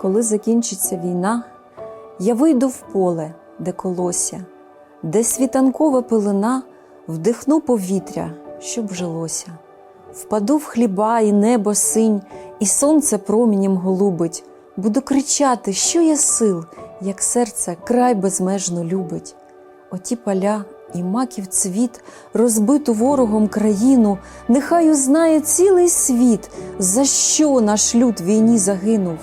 Коли закінчиться війна, я вийду в поле, де колося, де світанкова пилина вдихну повітря, щоб жилося, впаду в хліба і небо синь, і сонце промінням голубить, буду кричати, що є сил, як серце край безмежно любить. Оті поля і маків цвіт, розбиту ворогом країну, нехай узнає цілий світ, за що наш люд війні загинув.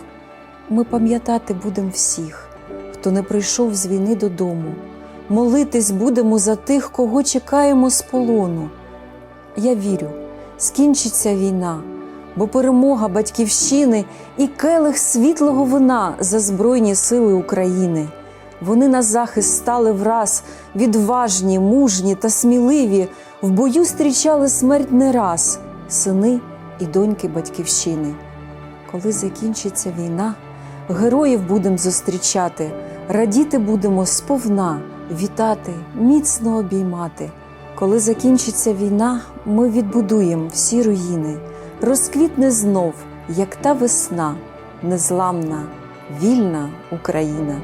Ми пам'ятати будемо всіх, хто не прийшов з війни додому. Молитись будемо за тих, кого чекаємо з полону. Я вірю, скінчиться війна, бо перемога батьківщини і келих світлого вина за Збройні сили України. Вони на захист стали враз, відважні, мужні та сміливі, в бою зустрічали смерть не раз, сини і доньки батьківщини. Коли закінчиться війна, героїв будемо зустрічати, радіти будемо сповна, вітати, міцно обіймати. Коли закінчиться війна, ми відбудуємо всі руїни, розквітне знов, як та весна, незламна, вільна Україна.